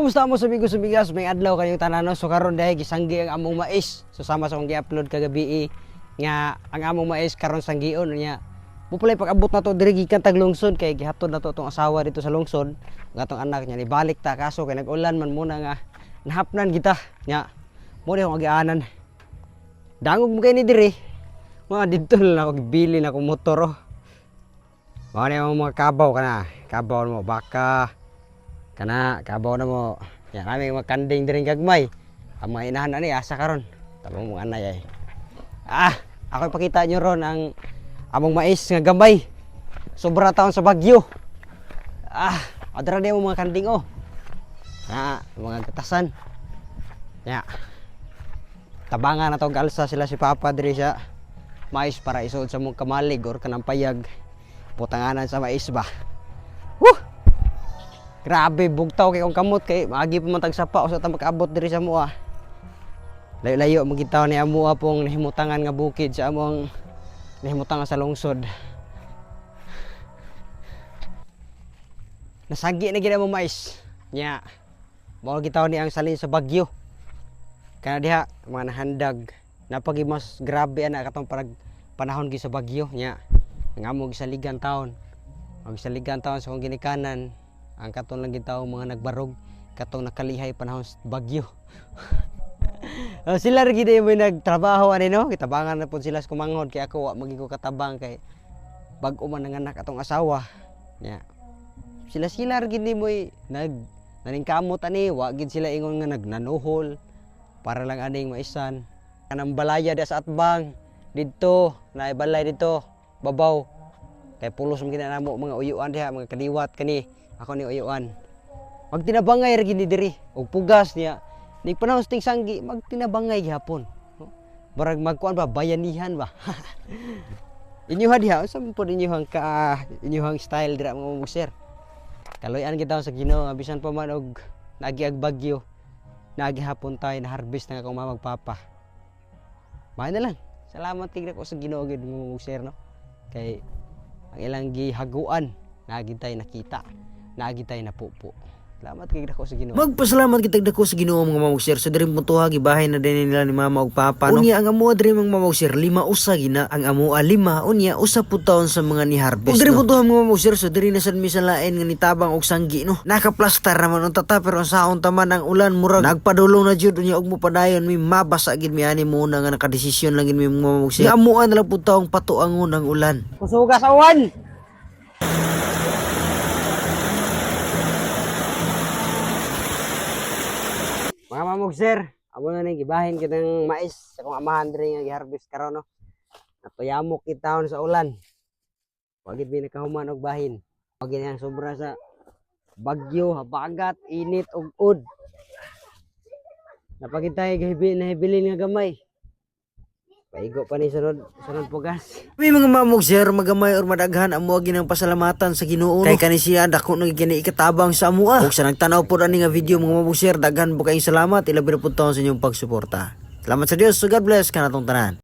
Kumusta mo sumigo sumigas may adlaw kayong tanan? So karon dahil gisanggi ang among mais. So sama sa akong gi-upload kagabi eh, nga ang among mais karon sanggion nya. Mupulay pag abot na to diri gikan tag lungsod kay gihatod na to tong asawa dito sa lungsod. Nga tong anak niya ni balik ta kaso kay nag-ulan man muna nga nahapnan kita nya. Mo di akong agianan. Dangog mo kay ni diri. Mga dito na ako gibili na akong motor oh. Mga mga kabaw kana. Kabaw mo baka kana kabaw na mo. Yan kami mga kanding diring gagmay. Ang mga inahan ani asa karon tabong mga anay ay. Ah ako ipakita nyo ron ang among mais nga gambay. Sobra taon sa bagyo. Ah adra na mga kanding oh. Ah mga gatasan. Ya. Tabangan na to galsa sila si papa diri sa mais para isuod sa mong kamalig or kanang payag. Putanganan sa mais ba! Grabe, bugtaw kay kong kamot kay maagi pa man tag sapa usa ta makaabot diri sa mua. Layo-layo magitaw ni amua pong nahimutangan nga bukid sa among nahimutangan sa lungsod. Nasagi na gid mo mais. Nya. Mao gitaw ni ang salin sa bagyo. Kana diha mga nahandag napagi mas grabe ana katong parag panahon gi sa bagyo nya. Ang amo gisaligan taon. Ang gisaligan taon sa kong ginikanan ang katong lang gitaw mga nagbarog katong nakalihay panahon sa bagyo. Oh, sila rin gina mo nagtrabaho ani no? Kitabangan na po sila sa kumanghod kay ako wa maging ko katabang kay bag-o man ang anak atong asawa. Nya. Sila sila rin gini mo nag naningkamot ani. Wa gid sila ingon nga nagnanuhol para lang aning maisan. Kanang balaya da sa atbang didto na balay dito babaw kay pulos mo ginanamo mga uyuan diha mga kaliwat kani ako ni uyuan. Magtinabangay ra gini diri. Og pugas niya. Nig panahon ting sanggi magtinabangay gihapon. Barag magkuan ba bayanihan ba? Inyuha diha unsa man pod inyuhang ka inyuhang style dira mga muser kaloyan kita sa Ginoo nga bisan pa man og nagiag bagyo nagihapon tayo na harvest akong mama magpapa Mahal na lang. Salamat tigre ko sa Ginoo gid mga muser no. Kay ang ilang gihaguan nagi tayo nakita nagi tayo napupo salamat kay ko sa Ginoo Magpasalamat kitag dako sa Ginoo mga mamaugsir sa diri mo tuha gibahay na din nila ni mama ug papa no. Unya ang amo diri mga mamaugsir lima usa gina ang amo lima unya usa pud taon sa mga ni harvest. Ug diri mo tuha mga mamaugsir sa diri na sad mi sa lain nga nitabang og sanggi no. Nakaplastar naman ang tata pero ang saon taman ang ulan murag nagpadulong na jud unya og mo padayon mi mabasa gid mi ani muna nga nakadesisyon lang gid mi mga mamaugsir. Nga amuan na lang pud taong patuangon ang ulan. kusuga sa uwan mga mamog sir. Amo na ning gibahin kitang mais sa kong amahan diri nga giharvest karon no? Napayamok kitahon sa ulan. Wagid mi nakahuman og bahin. Wagid ang sobra sa bagyo habagat init ug ud. Napagitay gahibi na hibilin nga gamay paigo pa ni sunod sunod pugas May mga mamog sir magamay or madaghan amo ginang pasalamatan sa Ginoo. no? Kay kani siya dako nang gini ikatabang sa amo. Ug sa nagtanaw pud ani nga video mga mamog sir daghan po kayong salamat ilabi na taon sa inyong pagsuporta. Salamat sa Dios. So God bless kanatong tanan.